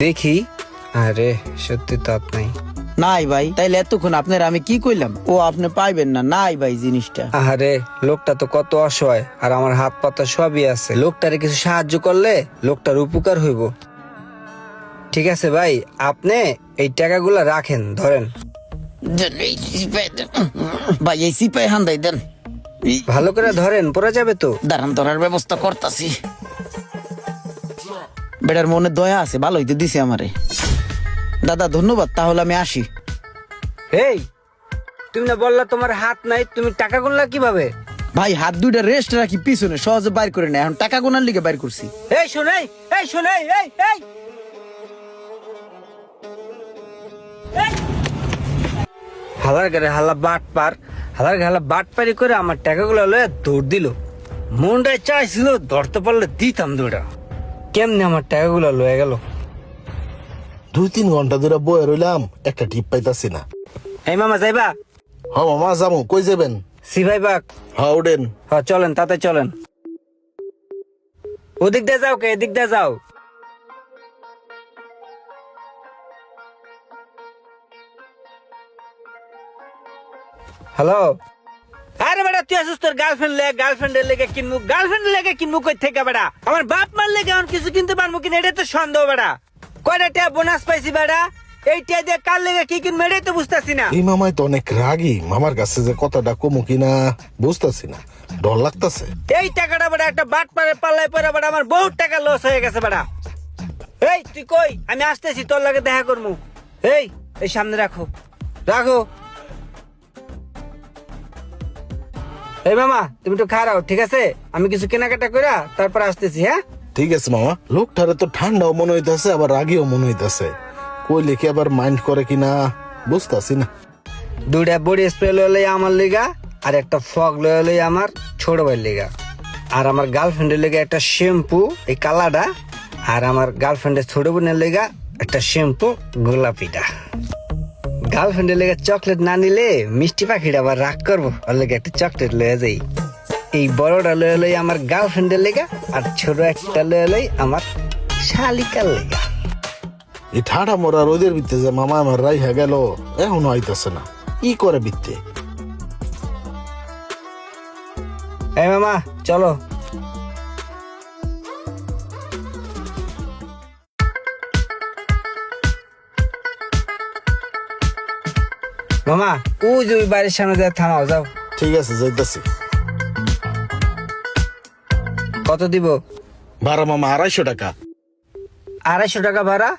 দেখি। আরে সত্যি তো নাই। নাই ভাই তাইলে এতক্ষণ আপনার আমি কি কইলাম? ও আপনি পাইবেন না নাই ভাই জিনিসটা। আরে লোকটা তো কত অসহায় আর আমার হাত পাতা সবই আছে। লোকটারে কিছু সাহায্য করলে লোকটার উপকার হইব। ঠিক আছে ভাই আপনি এই টাকাগুলা রাখেন ধরেন। ভাই এই সিপাই হান্দাই দেন। ভালো করে ধরেন পড়ে যাবে তো। দাঁড়ান ধরার ব্যবস্থা করতাছি। বেটার মনে দয়া আছে ভালোই তো দিছে আমারে। দাদা ধন্যবাদ তাহলে আমি আসি। এই তুমি না বললা তোমার হাত নাই তুমি টাকা গুনলা কীভাবে? ভাই হাত দুইটা রেস্ট রাখি পিছনে সহজে বাইর করে নেয়। এখন টাকা গোনার লিগে বাইর করছি। এই শোনাই এই শোনাই এই এই হালার গাড়ি হালা বাট পার হালার গাড়ি হালা বাট পারি করে আমার টাকাগুলো লয়ে দৌড় দিল। মনটা চাইছিল ধরতে পারলে দিতাম দৌড়া কেমনে আমার টাকাগুলো লয়ে গেল? দুই তিন ঘণ্টা ধরে বয়ে রইলাম একটা টিপ পাইতাছি না। এই মামা যাইবা? হ মামা যাব। কই যাবেন? হ উঠেন। হ চলেন তাতে চলেন। ওদিক দিয়ে যাও কে? এদিক দিয়ে যাও। হ্যালো? আরে বেটা তুই আসিস তোর গার্লফ্রেন্ড লেগে গার্লফ্রেন্ডের লেগে কিনবো গার্লফ্রেন্ড লেগে কিনবো কই থেকে বেটা? আমার বাপ মার লেগে এখন কিছু কিনতে পারব কিনা এটা তো সন্দেহ বেটা। কয়টা টিয়া বোনাস পাইছি বেটা? এই টিয়া দিয়ে কার লেগে কি কিনবো এটাই তো বুঝতেছি না। এই মামাই তো অনেক রাগী। মামার কাছে যে কতটা কমু কিনা বুঝতেছি না। ডর লাগতাছে। এই টাকাটা বেটা একটা বাট পারে পাল্লায় পরে বেটা আমার বহুত টাকা লস হয়ে গেছে বেটা। এই তুই কই? আমি আসতেছি তোর লাগে দেখা করব এই এই সামনে রাখো। রাখো। এই মামা তুমি তো খারাও ঠিক আছে? আমি কিছু কেনাকাটা কইরা তারপর আসতেছি হ্যাঁ? ঠিক আছে মামা। লোকটারে তো ঠান্ডাও মনে হইতাছে আবার রাগিও মনে হইতাছে। কই লিখে আবার মাইন্ড করে কিনা বুঝতাছি না। দুইটা বডি স্প্রে লই আমার লিগা আর একটা ফগ লই আমার ছোট ভাইয়ের লিগা। আর আমার গার্লফ্রেন্ডের লেগে একটা শ্যাম্পু এই কালাটা আর আমার গার্লফ্রেন্ডের ছোট বোনের লেগা একটা শ্যাম্পু গোলাপিটা। গার্লফ্রেন্ডের লেগে চকলেট না নিলে মিষ্টি পাখিটা আবার রাগ করব ওর লেগে একটা চকলেট লয়ে যাই। এই বড়টা লয়ে লই আমার গার্লফ্রেন্ডের লেগা আর ছোট একটা লয়ে লই আমার শালিকার লেগা। এই ঠাডা মরা রোদের ভিতরে যে মামা আমার রাইহা গেল এখনও আইতাছে না। কি করে বিত্তে এই মামা চলো মামা ও যে ওই বাড়ির সামনে যায় থামাও যাও। ঠিক আছে যাইতেছি। কত দিব? ভাড়া মামা আড়াইশো টাকা। আড়াইশো টাকা ভাড়া?